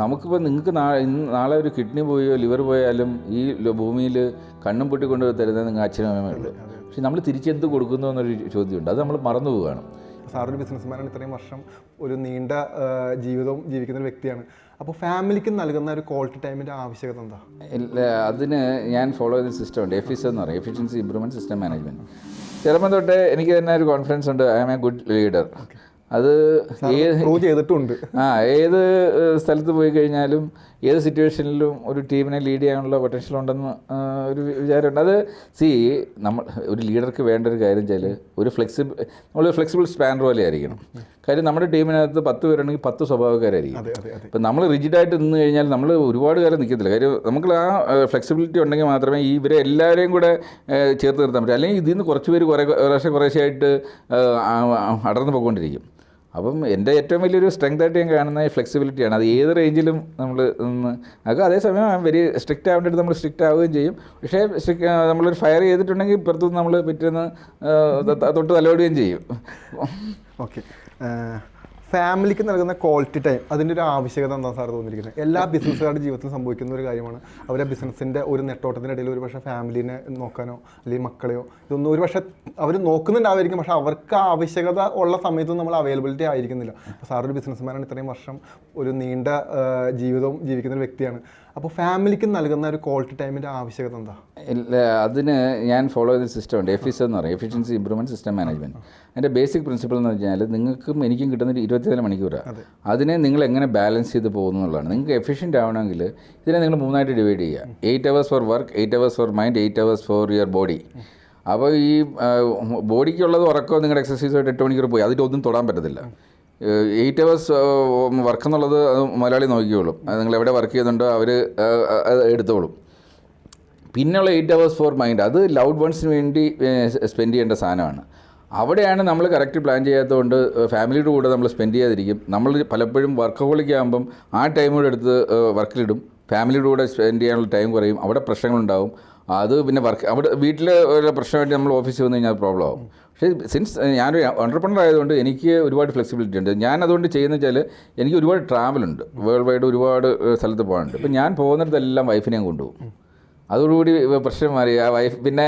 നമുക്കിപ്പോൾ നിങ്ങൾക്ക് നാളെ നാളെ ഒരു കിഡ്നി പോയോ ലിവർ പോയാലും ഈ ഭൂമിയിൽ കണ്ണും പൊട്ടിക്കൊണ്ട് തരുന്നത് നിങ്ങൾ അച്ഛനും അമ്മയുള്ളൂ പക്ഷെ നമ്മൾ തിരിച്ചെന്ത് കൊടുക്കുന്നു എന്നൊരു ചോദ്യമുണ്ട്. അത് നമ്മൾ മറന്നു പോവുകയാണ്. സാറൊരു ബിസിനസ്മാനാണ് ഇത്രയും വർഷം ഒരു നീണ്ട ജീവിതവും ജീവിക്കുന്ന ഒരു വ്യക്തിയാണ്. അപ്പോൾ ഫാമിലിക്ക് നൽകുന്ന ഒരു ക്വാളിറ്റി ടൈമിന്റെ ആവശ്യകത എന്താ? ഇല്ല, അതിന് ഞാൻ ഫോളോ ചെയ്ത സിസ്റ്റം ഉണ്ട്. എഫിസ് എന്ന് പറയും. എഫിഷ്യൻസി ഇമ്പ്രൂവ്മെന്റ് സിസ്റ്റം മാനേജ്മെന്റ് ചെറുപ്പം തൊട്ടേ എനിക്ക് തന്നെ ഒരു കോൺഫിഡൻസ് ഉണ്ട്. I am a good leader. അത് ഏത് പ്രൂവ് ചെയ്തിട്ടുണ്ട്. ആ ഏത് സ്ഥലത്ത് പോയി കഴിഞ്ഞാലും ഏത് സിറ്റുവേഷനിലും ഒരു ടീമിനെ ലീഡ് ചെയ്യാനുള്ള പൊട്ടൻഷ്യൽ ഉണ്ടെന്ന് ഒരു വിചാരമുണ്ട്. അത് സി നമ്മൾ ഒരു ലീഡർക്ക് വേണ്ട ഒരു കാര്യം വെച്ചാൽ ഒരു ഫ്ലെക്സിബിൾ നമ്മൾ ഫ്ലെക്സിബിൾ സ്പാൻ പോലെ ആയിരിക്കണം. കാര്യം നമ്മുടെ ടീമിനകത്ത് പത്ത് പേരുണ്ടെങ്കിൽ പത്ത് സ്വഭാവക്കാരായിരിക്കും. ഇപ്പം നമ്മൾ റിജിഡായിട്ട് നിന്ന് കഴിഞ്ഞാൽ നമ്മൾ ഒരുപാട് കാലം നിൽക്കത്തില്ല കാര്യം നമുക്ക് ആ ഫ്ലെക്സിബിലിറ്റി ഉണ്ടെങ്കിൽ മാത്രമേ ഈ ഇവരെ എല്ലാവരെയും കൂടെ ചേർത്ത് നിർത്താൻ പറ്റൂ. അല്ലെങ്കിൽ ഇതിൽ നിന്ന് കുറച്ച് പേര് കുറേ കുറേശ്ശെ കുറേശ്ശെയായിട്ട് ആയിട്ട് അടർന്നു പോയിക്കൊണ്ടിരിക്കും. അപ്പം എന്റെ ഏറ്റവും വലിയൊരു സ്ട്രെങ്ത് ആയിട്ട് ഞാൻ കാണുന്ന ഫ്ലെക്സിബിലിറ്റിയാണ് അത് ഏത് റേഞ്ചിലും നമ്മൾ നിന്ന് അത് അതേസമയം വെരി സ്ട്രിക്റ്റ് ആവേണ്ടത് നമ്മൾ സ്ട്രിക്റ്റ് ആവുകയും ചെയ്യും. പക്ഷേ നമ്മളൊരു ഫയർ ചെയ്തിട്ടുണ്ടെങ്കിൽ പുറത്തുനിന്ന് നമ്മൾ പിറ്റേന്ന് തൊട്ട് തലോടുകയും ചെയ്യും. ഓക്കെ. ഫാമിലിക്ക് നൽകുന്ന ക്വാളിറ്റി ടൈം അതിന്റെ ഒരു ആവശ്യകത എന്താ സാർ തോന്നിയിരിക്കുന്നത്? എല്ലാ ബിസിനസ്സുകാരുടെ ജീവിതത്തിൽ സംഭവിക്കുന്ന ഒരു കാര്യമാണ് അവരെ ബിസിനസ്സിന്റെ ഒരു നെട്ടോട്ടത്തിനിടയിൽ ഒരു പക്ഷേ ഫാമിലിനെ നോക്കാനോ അല്ലെങ്കിൽ മക്കളെയോ ഇതൊന്നും ഒരു പക്ഷേ അവർ നോക്കുന്നുണ്ടാവായിരിക്കും പക്ഷേ അവർക്ക് ആവശ്യകത ഉള്ള സമയത്ത് നമ്മൾ അവൈലബിലിറ്റി ആയിരിക്കുന്നില്ല. അപ്പോൾ സാർ ഒരു ബിസിനസ്മാനാണ് ഇത്രയും വർഷം ഒരു നീണ്ട ജീവിതവും ജീവിക്കുന്ന ഒരു വ്യക്തിയാണ്. അപ്പോൾ ഫാമിലിക്ക് നൽകുന്ന ഒരു ക്വാളിറ്റി ടൈമിന്റെ ആവശ്യകത എന്താ? ഇല്ല അതിന് ഞാൻ ഫോളോ ചെയ്ത സിസ്റ്റം ഉണ്ട്. എഫിസ് എന്ന് പറയും. Efficiency improvement system management. അതിന്റെ ബേസിക് പ്രിൻസിപ്പിൾ എന്ന് പറഞ്ഞാൽ നിങ്ങൾക്കും എനിക്കും കിട്ടുന്ന ഒരു ഇരുപത്തിനാല് മണിക്കൂറാണ് അതിനെ നിങ്ങൾ എങ്ങനെ ബാലൻസ് ചെയ്ത് പോകുന്നു എന്നുള്ളതാണ്. നിങ്ങൾക്ക് എഫിഷ്യന്റ് ആവണമെങ്കിൽ ഇതിനെ നിങ്ങൾ മൂന്നായിട്ട് ഡിവൈഡ് ചെയ്യുക. Eight hours for work eight hours for mind eight hours for your body അപ്പോൾ ഈ ബോഡിക്കുള്ളത് ഉറക്കം നിങ്ങളുടെ എക്സസൈസായിട്ട് എട്ട് മണിക്കൂർ പോയി. അതിലൊന്നും തൊടാൻ പറ്റത്തില്ല. എയ്റ്റ് അവേഴ്സ് വർക്ക് എന്നുള്ളത് അത് മലയാളി നോക്കിക്കോളും. അത് നിങ്ങൾ എവിടെ വർക്ക് ചെയ്യുന്നുണ്ടോ അവർ എടുത്തോളും. പിന്നെയുള്ള എയ്റ്റ് അവേഴ്സ് ഫോർ മൈൻഡ് അത് ലൗഡ് വൺസിന് വേണ്ടി സ്പെൻഡ് ചെയ്യേണ്ട സാധനമാണ്. അവിടെയാണ് നമ്മൾ കറക്റ്റ് പ്ലാൻ ചെയ്യാത്തതുകൊണ്ട് ഫാമിലിയുടെ കൂടെ നമ്മൾ സ്പെൻഡ് ചെയ്യാതിരിക്കും. നമ്മൾ പലപ്പോഴും വർക്കഹോളിക് ആകുമ്പം ആ ടൈം കൂടെ എടുത്ത് വർക്കിലിടും ഫാമിലിയുടെ കൂടെ സ്പെൻഡ് ചെയ്യാനുള്ള ടൈം കുറയും. അവിടെ പ്രശ്നങ്ങളുണ്ടാവും. അത് പിന്നെ വർക്ക് അവിടെ വീട്ടിലെ ഒരു പ്രശ്നമായിട്ട് നമ്മൾ ഓഫീസിൽ വന്നു കഴിഞ്ഞാൽ പ്രോബ്ലം ആകും പക്ഷേ സിൻസ് ഞാനൊരു ഓണ്ടർപ്രണർ ആയതുകൊണ്ട് എനിക്ക് ഒരുപാട് ഫ്ലെക്സിബിലിറ്റി ഉണ്ട്. ഞാൻ അതുകൊണ്ട് ചെയ്യുന്നത് വെച്ചാൽ എനിക്ക് ഒരുപാട് ട്രാവലുണ്ട് വേൾഡ് വൈഡ് ഒരുപാട് സ്ഥലത്ത് പോകാനുണ്ട്. ഇപ്പം ഞാൻ പോകുന്നിടത്തെല്ലാം വൈഫിനെയും കൊണ്ടുപോകും. അതോടുകൂടി പ്രശ്നം മാറി. ആ വൈഫ് പിന്നെ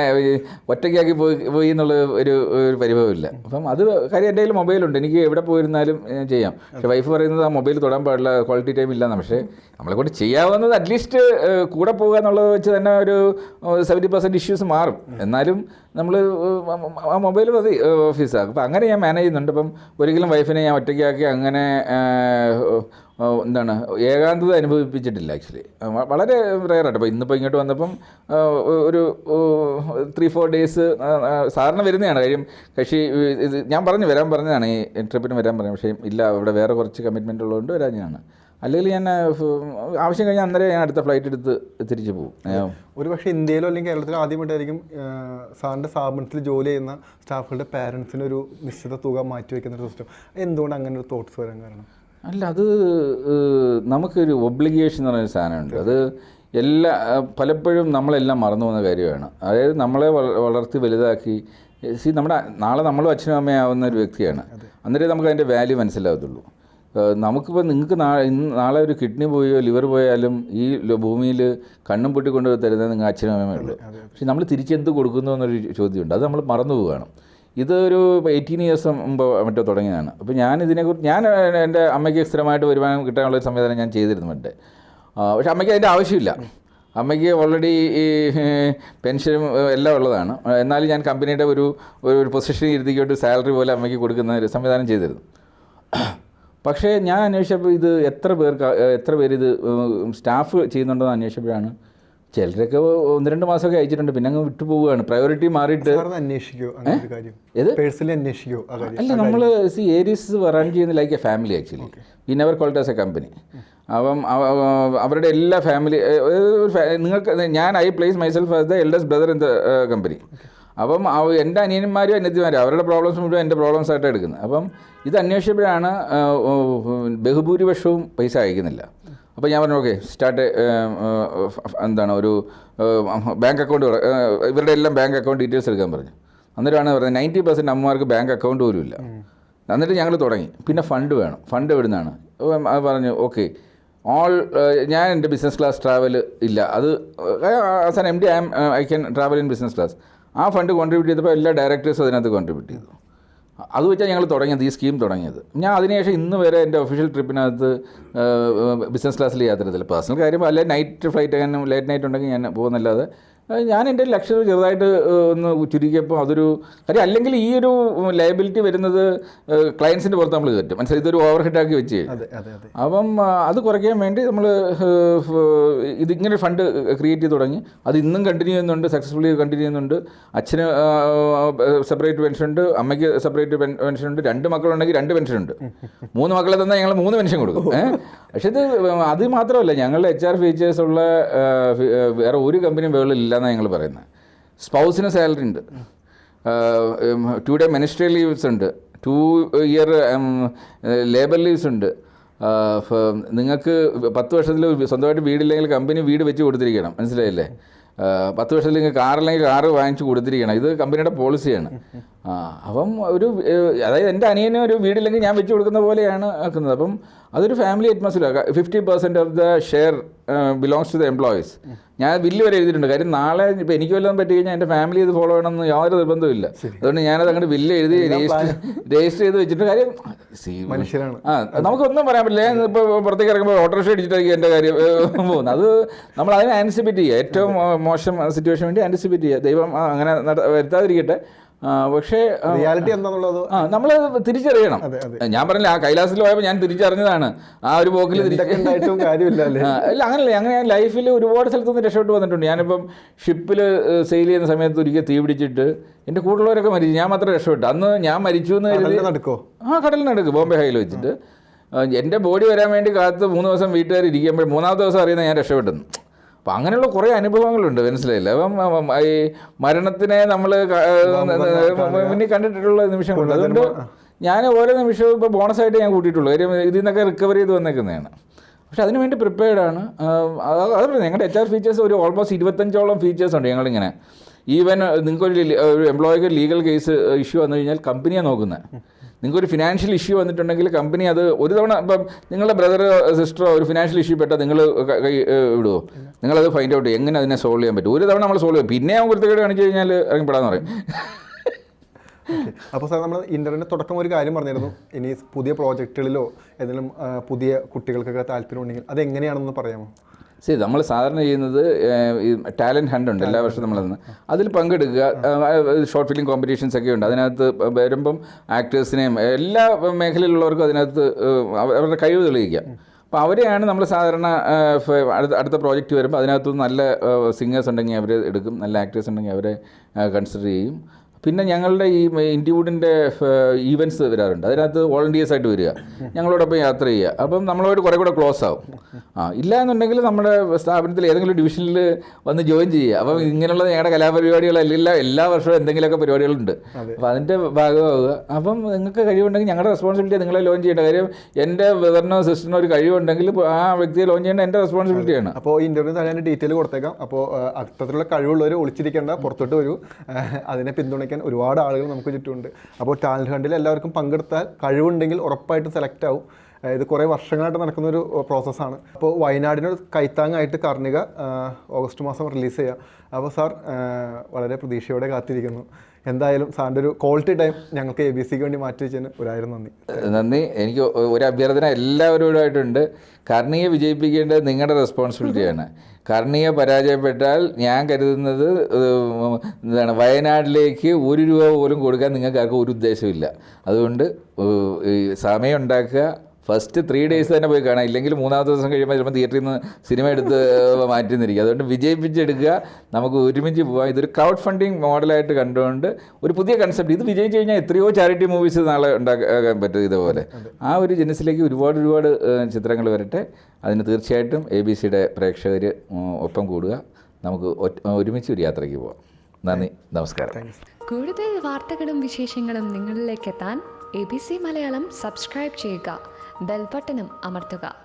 ഒറ്റയ്ക്കാക്കി പോയി പോയി എന്നുള്ള ഒരു ഒരു പരിഭവമില്ല. അപ്പം അത് കാര്യം എന്റെ കയ്യിൽ മൊബൈലുണ്ട് എനിക്ക് എവിടെ പോയിരുന്നാലും ചെയ്യാം. പക്ഷേ വൈഫ് പറയുന്നത് ആ മൊബൈൽ തൊടാൻ പാടില്ല ക്വാളിറ്റി ടൈം ഇല്ലെന്ന്. പക്ഷേ നമ്മളെ കൊണ്ട് ചെയ്യാവുന്നത് അറ്റ്ലീസ്റ്റ് കൂടെ പോകുക എന്നുള്ളത് വെച്ച് തന്നെ ഒരു സെവന്റി പെർസെന്റ് ഇഷ്യൂസ് മാറും. എന്നാലും നമ്മൾ ആ മൊബൈൽ മതി ഓഫീസാണ് അപ്പം അങ്ങനെ ഞാൻ മാനേജ് ചെയ്യുന്നുണ്ട്. അപ്പം ഒരിക്കലും വൈഫിനെ ഞാൻ ഒറ്റയ്ക്കാക്കി അങ്ങനെ എന്താണ് ഏകാന്തത അനുഭവിപ്പിച്ചിട്ടില്ല ആക്ച്വലി വളരെ റയറായിട്ട് അപ്പോൾ ഇന്നിപ്പോൾ ഇങ്ങോട്ട് വന്നപ്പം ഒരു ത്രീ ഫോർ ഡേയ്സ് സാറിന് വരുന്നതാണ്. കാര്യം കക്ഷി ഇത് ഞാൻ പറഞ്ഞു വരാൻ പറഞ്ഞതാണ്. ഈ ട്രിപ്പിന് വരാൻ പറഞ്ഞു. പക്ഷേ ഇല്ല ഇവിടെ വേറെ കുറച്ച് കമ്മിറ്റ്മെന്റ് ഉള്ളതുകൊണ്ട് വരാഞ്ഞാണ് അല്ലെങ്കിൽ ഞാൻ ആവശ്യം കഴിഞ്ഞാൽ അന്നേരം ഞാൻ അടുത്ത ഫ്ലൈറ്റ് എടുത്ത് തിരിച്ചു പോകും. ഒരു പക്ഷേ ഇന്ത്യയിലോ അല്ലെങ്കിൽ കേരളത്തിലോ ആദ്യമായിട്ടായിരിക്കും സാറിന്റെ സ്ഥാപനത്തിൽ ജോലി ചെയ്യുന്ന സ്റ്റാഫുകളുടെ പാരൻസിന് ഒരു നിശ്ചിത തുക മാറ്റി വയ്ക്കുന്ന ഒരു സിസ്റ്റം എന്തുകൊണ്ട് അങ്ങനെ ഒരു തോട്ട്സ് വരാൻ കാരണം? അല്ല അത് നമുക്കൊരു ഒബ്ലിഗേഷൻ എന്ന് പറയുന്ന സാധനമുണ്ട്. അത് എല്ലാ പലപ്പോഴും നമ്മളെല്ലാം മറന്നു പോകുന്ന കാര്യമാണ്. അതായത് നമ്മളെ വളർത്തി വലുതാക്കി സി നമ്മുടെ നാളെ നമ്മളും അച്ഛനും അമ്മയാവുന്ന ഒരു വ്യക്തിയാണ്. അന്നേരം നമുക്ക് അതിന്റെ വാല്യൂ മനസ്സിലാവത്തുള്ളൂ. നമുക്കിപ്പോൾ നിങ്ങൾക്ക് നാളെ ഇന്ന് നാളെ ഒരു കിഡ്നി പോയോ ലിവർ പോയാലും ഈ ഭൂമിയിൽ കണ്ണും പൊട്ടിക്കൊണ്ട് തരുന്നത് നിങ്ങൾ അച്ഛനും അമ്മയുള്ളൂ പക്ഷെ നമ്മൾ തിരിച്ചെന്ത് കൊടുക്കുന്നു എന്നൊരു ചോദ്യമുണ്ട്. അത് നമ്മൾ മറന്നു പോവുകയാണ്. ഇതൊരു എയ്റ്റീൻ ഇയേഴ്സ് മുമ്പ് മറ്റോ തുടങ്ങിയതാണ്. അപ്പോൾ ഞാൻ ഇതിനെക്കുറിച്ച് ഞാൻ എന്റെ അമ്മയ്ക്ക് സ്ഥിരമായിട്ട് വരുമാനം കിട്ടാനുള്ള സംവിധാനം ഞാൻ ചെയ്തിരുന്നു മറ്റേ പക്ഷെ അമ്മയ്ക്ക് അതിന്റെ ആവശ്യമില്ല. അമ്മയ്ക്ക് ഓൾറെഡി ഈ പെൻഷനും എല്ലാം ഉള്ളതാണ്. എന്നാലും ഞാൻ കമ്പനിയുടെ ഒരു ഒരു പൊസിഷൻ ഇരുത്തിക്കോട്ട് സാലറി പോലെ അമ്മയ്ക്ക് കൊടുക്കുന്ന ഒരു സംവിധാനം ചെയ്തിരുന്നു. പക്ഷേ ഞാൻ അന്വേഷിച്ചപ്പോൾ ഇത് എത്ര പേർക്ക് എത്ര പേര് ഇത് സ്റ്റാഫ് ചെയ്യുന്നുണ്ടെന്ന് അന്വേഷിച്ചപ്പോഴാണ് ചിലരൊക്കെ ഒന്ന് രണ്ട് മാസമൊക്കെ അയച്ചിട്ടുണ്ട്. പിന്നെ അങ്ങ് വിട്ടു പോവുകയാണ്. പ്രയോറിറ്റി മാറിയിട്ട് അല്ല നമ്മൾ സി ഏരീസ് റൺ ചെയ്യുന്ന like a family actually we never called as a company അപ്പം അവ- അവ- അവരുടെ എല്ലാ ഫാമിലി നിങ്ങൾക്ക് ഞാൻ I place myself as the eldest brother in the company അപ്പം എന്റെ അനിയന്മാരും അനിയത്തിമാരും അവരുടെ പ്രോബ്ലംസ് മുഴുവൻ എന്റെ പ്രോബ്ലംസ് ആയിട്ടാണ് എടുക്കുന്നത്. അപ്പം ഇത് അന്വേഷിച്ചപ്പോഴാണ് ബഹുഭൂരിപക്ഷവും പൈസ അയക്കുന്നില്ല. അപ്പോൾ ഞാൻ പറഞ്ഞു ഓക്കെ സ്റ്റാർട്ട് എന്താണ് ഒരു ബാങ്ക് അക്കൗണ്ട് ഇവരുടെ എല്ലാം ബാങ്ക് അക്കൗണ്ട് ഡീറ്റെയിൽസ് എടുക്കാൻ പറഞ്ഞു. അന്നേരമാണ് പറഞ്ഞത് നയന്റി പെർസെന്റ് അമ്മമാർക്ക് ബാങ്ക് അക്കൗണ്ട് പോലും ഇല്ല എന്നിട്ട് ഞങ്ങൾ തുടങ്ങി. പിന്നെ ഫണ്ട് വേണം. ഫണ്ട് എവിടുന്നാണ്? പറഞ്ഞു ഓക്കെ ഓൾ ഞാൻ എന്റെ ബിസിനസ് ക്ലാസ് ട്രാവൽ ഇല്ല. അത് as an M D I'm I can travel in business class. ആ ഫണ്ട് കോൺട്രിബ്യൂട്ട് ചെയ്തപ്പോൾ എല്ലാ ഡയറക്ടേഴ്സും അതിനകത്ത് കോൺട്രിബ്യൂട്ട് ചെയ്തു. അത് വെച്ചാൽ ഞങ്ങൾ തുടങ്ങിയത് ഈ സ്കീം തുടങ്ങിയത്. ഞാൻ അതിനുശേഷം ഇന്ന് വരെ എന്റെ ഒഫീഷ്യൽ ട്രിപ്പിനകത്ത് ബിസിനസ് ക്ലാസ്സിൽ യാത്ര ചെയ്തില്ല. പേഴ്സണൽ കാര്യം അല്ലെ? നൈറ്റ് ഫ്ലൈറ്റ് അങ്ങനെ ലേറ്റ് നൈറ്റ് ഉണ്ടെങ്കിൽ ഞാൻ പോകുന്നല്ലാതെ ഞാൻ എന്റെ ലക്ഷ്യം ചെറുതായിട്ട് ഒന്ന് ചുരുക്കിയപ്പോൾ അതൊരു കാര്യം. അല്ലെങ്കിൽ ഈ ഒരു ലയബിലിറ്റി വരുന്നത് ക്ലയൻസിന്റെ പുറത്ത് നമ്മൾ കയറ്റും. മനസ്സിലായി? ഇതൊരു ഓവർ ആക്കി വെച്ച് അപ്പം അത് കുറയ്ക്കാൻ വേണ്ടി നമ്മൾ ഇതിങ്ങനെ ഫണ്ട് ക്രിയേറ്റ് ചെയ്ത് തുടങ്ങി. അത് ഇന്നും കണ്ടിന്യൂ ചെയ്യുന്നുണ്ട് സക്സസ്ഫുള്ളി കണ്ടിന്യൂ ചെയ്യുന്നുണ്ട്. അച്ഛന് സെപ്പറേറ്റ് പെൻഷൻ ഉണ്ട് അമ്മയ്ക്ക് സെപ്പറേറ്റ് പെൻഷൻ ഉണ്ട് രണ്ട് മക്കളുണ്ടെങ്കിൽ രണ്ട് പെൻഷൻ ഉണ്ട്. മൂന്ന് മക്കളെ തന്നാൽ ഞങ്ങൾ മൂന്ന് പെൻഷൻ കൊടുക്കും? പക്ഷേ ഇത് അത് മാത്രമല്ല ഞങ്ങളുടെ എച്ച് ആർ ഫീച്ചേഴ്സ് ഉള്ള വേറെ ഒരു കമ്പനിയും വേളിൽ ഇല്ലെന്നാണ് ഞങ്ങൾ പറയുന്നത്. സ്പൗസിന് സാലറി ഉണ്ട്. ടു ഡേ മിനിസ്ട്രിയൽ ലീവ്സ് ഉണ്ട്. ടു ഇയർ ലേബർ ലീവ്സ് ഉണ്ട്. നിങ്ങൾക്ക് പത്ത് വർഷത്തിൽ സ്വന്തമായിട്ട് വീടില്ലെങ്കിൽ കമ്പനി വീട് വെച്ച് കൊടുത്തിരിക്കണം. മനസ്സിലായില്ലേ? പത്ത് വർഷത്തിൽ നിങ്ങൾക്ക് കാറില്ലെങ്കിൽ കാറ് വാങ്ങിച്ച് കൊടുത്തിരിക്കണം. ഇത് കമ്പനിയുടെ പോളിസിയാണ് ആ, അപ്പം ഒരു അതായത് എന്റെ അനിയനെ ഒരു വീടില്ലെങ്കിൽ ഞാൻ വെച്ച് കൊടുക്കുന്ന പോലെയാണ് ആക്കുന്നത്. അപ്പം അതൊരു family atmosphere fifty percent of the share belongs to the employees ഞാൻ ബില്ല് വരെ എഴുതിയിട്ടുണ്ട്. കാര്യം നാളെ ഇപ്പോൾ എനിക്ക് വല്ലതും പറ്റി കഴിഞ്ഞാൽ എന്റെ ഫാമിലി ഇത് ഫോളോ ചെയ്യണമെന്ന് യാതൊരു നിർബന്ധമില്ല അതുകൊണ്ട് ഞാനത് അങ്ങോട്ട് ബില്ല് എഴുതി രജിസ്റ്റർ രജിസ്റ്റർ ചെയ്ത് വെച്ചിട്ട് കാര്യം മനുഷ്യരാണ്. ആ നമുക്കൊന്നും പറയാൻ പറ്റില്ല. ഞാൻ ഇപ്പോൾ പുറത്തേക്ക് ഇറങ്ങുമ്പോൾ ഓട്ടോറിക്ഷ അടിച്ചിട്ടായിരിക്കും എന്റെ കാര്യം പോകുന്നത്. അത് നമ്മൾ അതിനെ ആൻസിപ്പേറ്റ് ചെയ്യുക. ഏറ്റവും മോശം സിറ്റുവേഷൻ വേണ്ടി ആൻസിപ്പേറ്റ് ചെയ്യുക. ദൈവം അങ്ങനെ വരുത്താതിരിക്കട്ടെ. പക്ഷേ റിയാലിറ്റി എന്താണെന്നുള്ളത് ആ നമ്മൾ തിരിച്ചറിയണം. ഞാൻ പറഞ്ഞില്ല ആ കൈലാസത്തിൽ പോയപ്പോൾ ഞാൻ തിരിച്ചറിഞ്ഞതാണ്. ആ ഒരു പോക്കിൽ തിരിച്ച് ഇതൊക്കെ ഉണ്ടായിട്ടും കാര്യമില്ല അല്ലേ? അങ്ങനല്ല. അങ്ങനെ ഞാൻ ലൈഫിൽ ഒരുപാട് സ്ഥലത്തുനിന്ന് രക്ഷപ്പെട്ട് വന്നിട്ടുണ്ട്. ഞാനിപ്പം ഷിപ്പിൽ സെയിൽ ചെയ്യുന്ന സമയത്ത് ഒരിക്കൽ തീ പിടിച്ചിട്ട് എന്റെ കൂടുതലുള്ളവരൊക്കെ മരിച്ചു. ഞാൻ മാത്രം രക്ഷപ്പെട്ടു. അന്ന് ഞാൻ മരിച്ചു എന്ന് കരുതി നടക്കോ? ആ ആ കടലിനടുക്ക് ബോംബെ ഹൈയിൽ വെച്ചിട്ട്. എന്റെ ബോഡി വരാൻ വേണ്ടി കാത്ത് മൂന്ന് ദിവസം വീട്ടുകാർ ഇരിക്കുമ്പോൾ മൂന്നാമത്തെ ദിവസം അറിയുന്ന ഞാൻ രക്ഷപ്പെട്ടെന്ന്. അപ്പം അങ്ങനെയുള്ള കുറേ അനുഭവങ്ങളുണ്ട് മനസ്സിലായില്ല അപ്പം ഈ മരണത്തിനെ നമ്മൾ മുന്നിൽ കണ്ടിട്ടുള്ള നിമിഷങ്ങളുണ്ട് അതുകൊണ്ട് ഞാൻ ഓരോ നിമിഷവും ഇപ്പോൾ ബോണസായിട്ട് ഞാൻ കൂട്ടിയിട്ടുള്ളൂ. കാര്യം ഇതിൽ നിന്നൊക്കെ റിക്കവർ ചെയ്ത് വന്നേക്കുന്നതാണ്. പക്ഷെ അതിന് വേണ്ടി പ്രിപ്പയർഡ് ആണ്. അതല്ല ഞങ്ങളുടെ എച്ച് ആർ ഫീച്ചേഴ്സ് ഒരു ഓൾമോസ്റ്റ് ഇരുപത്തഞ്ചോളം ഫീച്ചേഴ്സ് ഉണ്ട് ഞങ്ങളിങ്ങനെ. ഈവൻ നിങ്ങൾക്കൊരു ഒരു എംപ്ലോയിക്ക് ലീഗൽ കേസ് ഇഷ്യൂ വന്നു കഴിഞ്ഞാൽ കമ്പനിയാണ് നോക്കുന്നത്. നിങ്ങൾക്കൊരു ഫിനാൻഷ്യൽ ഇഷ്യൂ വന്നിട്ടുണ്ടെങ്കിൽ കമ്പനി അത് ഒരു തവണ ഇപ്പം നിങ്ങളുടെ ബ്രദർ സിസ്റ്ററോ ഒരു ഫിനാൻഷ്യൽ ഇഷ്യൂ പെട്ടാൽ നിങ്ങൾ വിടുമോ നിങ്ങളത് ഫൈൻഡ് ഔട്ട് എങ്ങനെ അതിനെ സോൾവ് ചെയ്യാൻ പറ്റും? ഒരു തവണ നമ്മൾ സോൾവ് ചെയ്യും. പിന്നെ ആ കുരുത്തക്കേട് കാണിച്ചു കഴിഞ്ഞാൽ ഇറങ്ങിപ്പെടാന്ന് പറയും. അപ്പോൾ സാർ നമ്മൾ ഇന്റർനെറ്റ് തുടക്കം ഒരു കാര്യം പറഞ്ഞിരുന്നു. ഇനി പുതിയ പ്രോജക്റ്റുകളിലോ ഏതെങ്കിലും പുതിയ കുട്ടികൾക്കൊക്കെ താല്പര്യം ഉണ്ടെങ്കിൽ അത് എങ്ങനെയാണെന്ന് പറയാമോ? ശരി നമ്മൾ സാധാരണ ചെയ്യുന്നത് ഈ ടാലന്റ് ഹണ്ട് ഉണ്ട് എല്ലാ വർഷവും നമ്മൾ അതിൽ പങ്കെടുക്കുക ഷോർട്ട് ഫിലിം കോമ്പറ്റീഷൻസ് ഒക്കെ ഉണ്ട്. അതിനകത്ത് വരുമ്പം ആക്ടേഴ്സിനെയും എല്ലാ മേഖലയിലുള്ളവർക്കും അതിനകത്ത് അവരുടെ കഴിവ് തെളിയിക്കാം അപ്പോൾ അവരെയാണ് നമ്മൾ സാധാരണ അടുത്ത അടുത്ത പ്രോജക്റ്റ് വരുമ്പോൾ അതിനകത്ത് നല്ല സിംഗേഴ്സ് ഉണ്ടെങ്കിൽ അവരെ എടുക്കും നല്ല ആക്ടേഴ്സ് ഉണ്ടെങ്കിൽ അവരെ കൺസിഡർ ചെയ്യും. പിന്നെ ഞങ്ങളുടെ ഈ ഇൻഡിവുഡിന്റെ ഈവന്റ്സ് വരാറുണ്ട്. അതിനകത്ത് വോളണ്ടിയേഴ്സ് ആയിട്ട് വരിക. ഞങ്ങളോടൊപ്പം യാത്ര ചെയ്യുക. അപ്പം നമ്മളോട് കുറേ കൂടെ ക്ലോസ് ആവും. ആ ഇല്ല എന്നുണ്ടെങ്കിൽ നമ്മുടെ സ്ഥാപനത്തിൽ ഏതെങ്കിലും ഡിവിഷനിൽ വന്ന് ജോയിൻ ചെയ്യുക. അപ്പം ഇങ്ങനെയുള്ള ഞങ്ങളുടെ കലാപരിപാടികൾ അല്ലെങ്കിൽ എല്ലാ വർഷവും എന്തെങ്കിലുമൊക്കെ പരിപാടികളുണ്ട്. അപ്പം അതിന്റെ ഭാഗമാവുക. അപ്പം നിങ്ങൾക്ക് കഴിവുണ്ടെങ്കിൽ ഞങ്ങളുടെ റെസ്പോൺസിബിലിറ്റി നിങ്ങളെ ലോഞ്ച് ചെയ്യേണ്ട കാര്യം എന്റെ ബ്രദറിനോ സിസ്റ്ററിനോ ഒരു കഴിവുണ്ടെങ്കിൽ ആ വ്യക്തിയെ ലോഞ്ച് ചെയ്യേണ്ട എന്റെ റെസ്പോൺസിബിലിറ്റിയാണ് അപ്പോൾ ഇന്റർവ്യൂ തന്നെ ഡീറ്റെയിൽ കൊടുത്തേക്കാം. അപ്പോൾ അത്തരത്തിലുള്ള കഴിവുള്ളവർ ഒളിച്ചിരിക്കേണ്ട പുറത്തോട്ട് വരൂ. അതിനെ പിന്തുണയ്ക്കാൻ ഒരുപാട് ആളുകൾ നമുക്ക് ചുറ്റുമുണ്ട്. അപ്പോൾ ടാലന്റ് ഹണ്ടിൽ എല്ലാവർക്കും പങ്കെടുത്താൽ കഴിവുണ്ടെങ്കിൽ ഉറപ്പായിട്ടും സെലക്ട് ആവും. ഇത് കുറേ വർഷങ്ങളായിട്ട് നടക്കുന്ന ഒരു പ്രോസസ്സാണ്. അപ്പോൾ വയനാടിനൊരു കൈത്താങ്ങായിട്ട് കർണിക ഓഗസ്റ്റ് മാസം റിലീസ് ചെയ്യാം. അപ്പോൾ സാർ വളരെ പ്രതീക്ഷയോടെ കാത്തിരിക്കുന്നു. എന്തായാലും സാറിന്റെ ഒരു ക്വാളിറ്റി ടൈം ഞങ്ങൾക്ക് എ ബി സിക്ക് വേണ്ടി മാറ്റി വെച്ചതിന് ഒരായിരം നന്ദി. നന്ദി. എനിക്ക് ഒരു അഭ്യർത്ഥന എല്ലാവരോടുമായിട്ടുണ്ട് കർണിയെ വിജയിപ്പിക്കേണ്ടത് നിങ്ങളുടെ റെസ്പോൺസിബിലിറ്റിയാണ്. കർണിയെ പരാജയപ്പെട്ടാൽ ഞാൻ കരുതുന്നത് എന്താണ് വയനാടിലേക്ക് ഒരു രൂപ പോലും കൊടുക്കാൻ നിങ്ങൾക്ക് ആർക്കും ഒരു ഉദ്ദേശമില്ല. അതുകൊണ്ട് സമയം ഉണ്ടാക്കുക. ഫസ്റ്റ് ത്രീ ഡേയ്സ് തന്നെ പോയി കാണാം. ഇല്ലെങ്കിൽ മൂന്നാമത്തെ ദിവസം കഴിയുമ്പോൾ ചിലപ്പോൾ തിയേറ്ററിൽ നിന്ന് സിനിമ എടുത്ത് മാറ്റി നിന്നിരിക്കും അതുകൊണ്ട് വിജയിപ്പിച്ചെടുക്കുക നമുക്ക് ഒരുമിച്ച് പോകാം ഇതൊരു ക്രൗഡ് ഫണ്ടിങ് മോഡലായിട്ട് കണ്ടുകൊണ്ട് ഒരു പുതിയ കൺസെപ്റ്റ് ഇത് വിജയിച്ച് കഴിഞ്ഞാൽ എത്രയോ ചാരിറ്റി മൂവീസ് നാളെ ഉണ്ടാക്കാൻ പറ്റും ഇതുപോലെ. ആ ഒരു ജനസിലേക്ക് ഒരുപാട് ഒരുപാട് ചിത്രങ്ങൾ വരട്ടെ. അതിന് തീർച്ചയായിട്ടും എ ബി സിയുടെ പ്രേക്ഷകർ ഒപ്പം കൂടുക. നമുക്ക് ഒരുമിച്ച് ഒരു യാത്രയ്ക്ക് പോവാം. നന്ദി. നമസ്കാരം. കൂടുതൽ വാർത്തകളും വിശേഷങ്ങളും നിങ്ങളിലേക്ക് എത്താൻ A B C Malayalam subscribe ചെയ്യുക. ബെൽബട്ടനും അമർത്തുക.